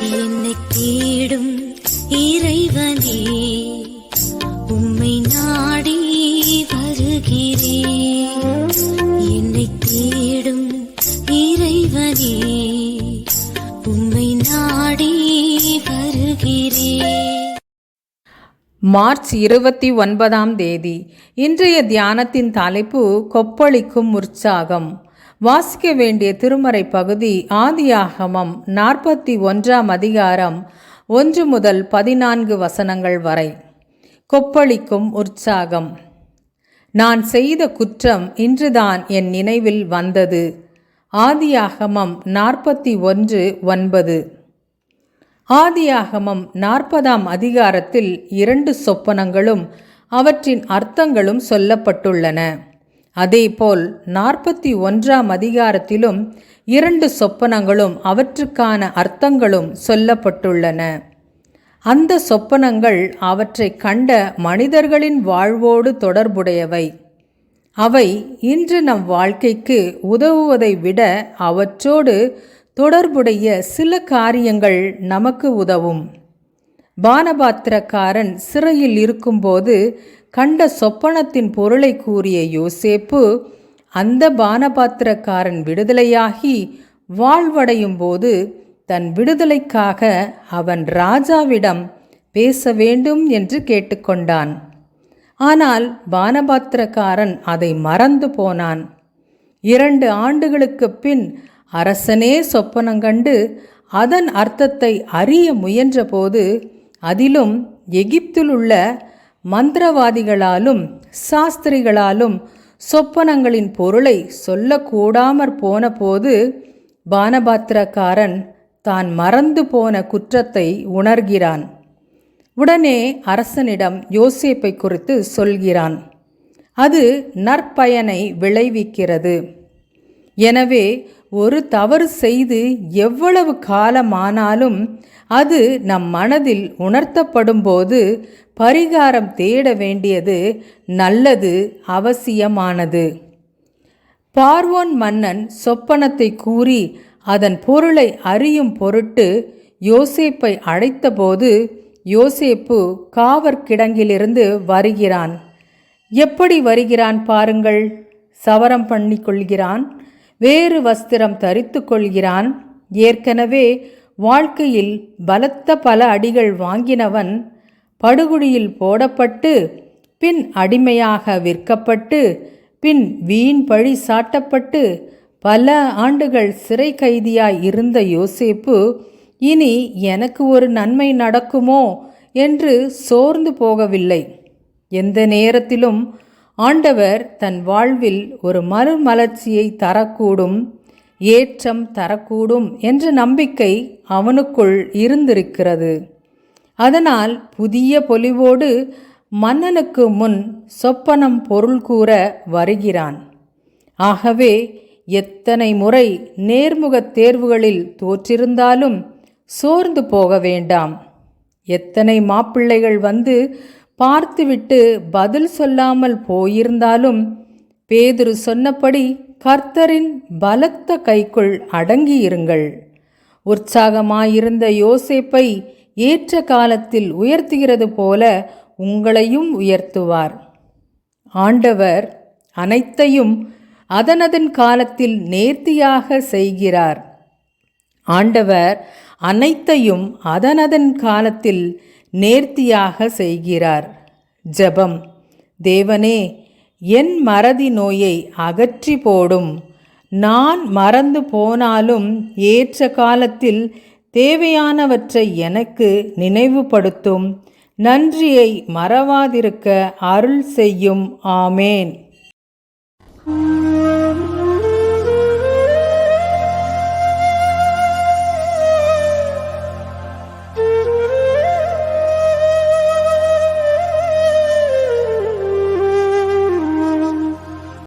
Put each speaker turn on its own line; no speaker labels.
என்னை தேடும் இறைவனே உம்மை நாடி வருகிறேன் என்னை தேடும் இறைவனே உம்மை நாடி வருகிறேன்
மார்ச் இருபத்தி ஒன்பதாம் தேதி இன்றைய தியானத்தின் தலைப்பு கொப்பளிக்கும் உற்சாகம். வாசிக்க வேண்டிய திருமறை பகுதி ஆதியாகமம் நாற்பத்தி ஒன்றாம் அதிகாரம் ஒன்று முதல் பதினான்கு வசனங்கள் வரை. கொப்பளிக்கும் உற்சாகம். நான் செய்த குற்றம் இன்றுதான் என் நினைவில் வந்தது. ஆதியாகமம் நாற்பத்தி ஒன்று ஒன்பது. ஆதியாகமம் நாற்பதாம் அதிகாரத்தில் இரண்டு சொப்பனங்களும் அவற்றின் அர்த்தங்களும் சொல்லப்பட்டுள்ளன. அதேபோல் நாற்பத்தி ஒன்றாம் அதிகாரத்திலும் இரண்டு சொப்பனங்களும் அவற்றுக்கான அர்த்தங்களும் சொல்லப்பட்டுள்ளன. அந்த சொப்பனங்கள் அவற்றை கண்ட மனிதர்களின் வாழ்வோடு தொடர்புடையவை. அவை இன்று நம் வாழ்க்கைக்கு உதவுவதை விட அவற்றோடு தொடர்புடைய சில காரியங்கள் நமக்கு உதவும். பானபாத்திரக்காரன் சிறையில் இருக்கும்போது கண்ட சொப்பனத்தின் பொருளை கூறிய யோசேப்பு அந்த பானபாத்திரக்காரன் விடுதலையாகி வாழ்வடையும் போது தன் விடுதலைக்காக அவன் ராஜாவிடம் பேச வேண்டும் என்று கேட்டுக்கொண்டான். ஆனால் பானபாத்திரக்காரன் அதை மறந்து போனான். இரண்டு ஆண்டுகளுக்கு பின் அரசனே சொப்பனங்கண்டு அதன் அர்த்தத்தை அறிய முயன்றபோது அதிலும் எகிப்தில் உள்ள மந்திரவாதிகளாலும் சாஸ்திரிகளாலும் சொப்பனங்களின் பொருளை சொல்லக்கூடாமற் போன போது பானபாத்திரக்காரன் தான் மறந்து போன குற்றத்தை உணர்கிறான். உடனே அரசனிடம் யோசேப்பை குறித்து சொல்கிறான். அது நற்பயனை விளைவிக்கிறது. எனவே ஒரு தவறு செய்து எவ்வளவு காலமானாலும் அது நம் மனதில் உணர்த்தப்படும்போது பரிகாரம் தேட வேண்டியது நல்லது அவசியமானது. பார்வோன் மன்னன் சொப்பனத்தை கூறி அதன் பொருளை அறியும் பொருட்டு யோசேப்பை அழைத்தபோது யோசேப்பு காவற்கிடங்கிலிருந்து வருகிறான். எப்படி வருகிறான் பாருங்கள். சவரம் பண்ணி கொள்கிறான் வேறு வஸ்திரம் தரித்து கொள்கிறான். ஏற்கனவே வாழ்க்கையில் பலத்த பல அடிகள் வாங்கினவன் படுகுழியில் போடப்பட்டு பின் அடிமையாக விற்கப்பட்டு பின் வீண் பழி சாட்டப்பட்டு பல ஆண்டுகள் சிறை கைதியாய் இருந்த யோசேப்பு இனி எனக்கு ஒரு நன்மை நடக்குமோ என்று சோர்ந்து போகவில்லை. எந்த நேரத்திலும் ஆண்டவர் தன் வாழ்வில் ஒரு மறுமலர்ச்சியை தரக்கூடும் ஏற்றம் தரக்கூடும் என்ற நம்பிக்கை அவனுக்குள் இருந்திருக்கிறது. அதனால் புதிய பொலிவோடு மன்னனுக்கு முன் சொப்பனம் பொருள் கூற வருகிறான். ஆகவே எத்தனை முறை நேர்முகத் தேர்வுகளில் தோற்றிருந்தாலும் சோர்ந்து போக வேண்டாம். எத்தனை மாப்பிள்ளைகள் வந்து பார்த்துவிட்டு பதில் சொல்லாமல் போயிருந்தாலும் பேதுரு சொன்னபடி கர்த்தரின் பலத்த கைக்குள் அடங்கியிருங்கள். உற்சாகமாயிருந்த யோசேப்பை ஏற்ற காலத்தில் உயர்த்துகிறது போல உங்களையும் உயர்த்துவார். ஆண்டவர் அனைத்தையும் அதனதன் காலத்தில் நேர்த்தியாக செய்கிறார். ஆண்டவர் அனைத்தையும் அதனதன் காலத்தில் நேர்த்தியாக செய்கிறார். ஜெபம். தேவனே என் மறதி நோயை அகற்றி போடும். நான் மறந்து போனாலும் ஏற்ற காலத்தில் தேவையானவற்றை எனக்கு நினைவுபடுத்தும். நன்றியை மறவாதிருக்க அருள் செய்யும். ஆமேன்.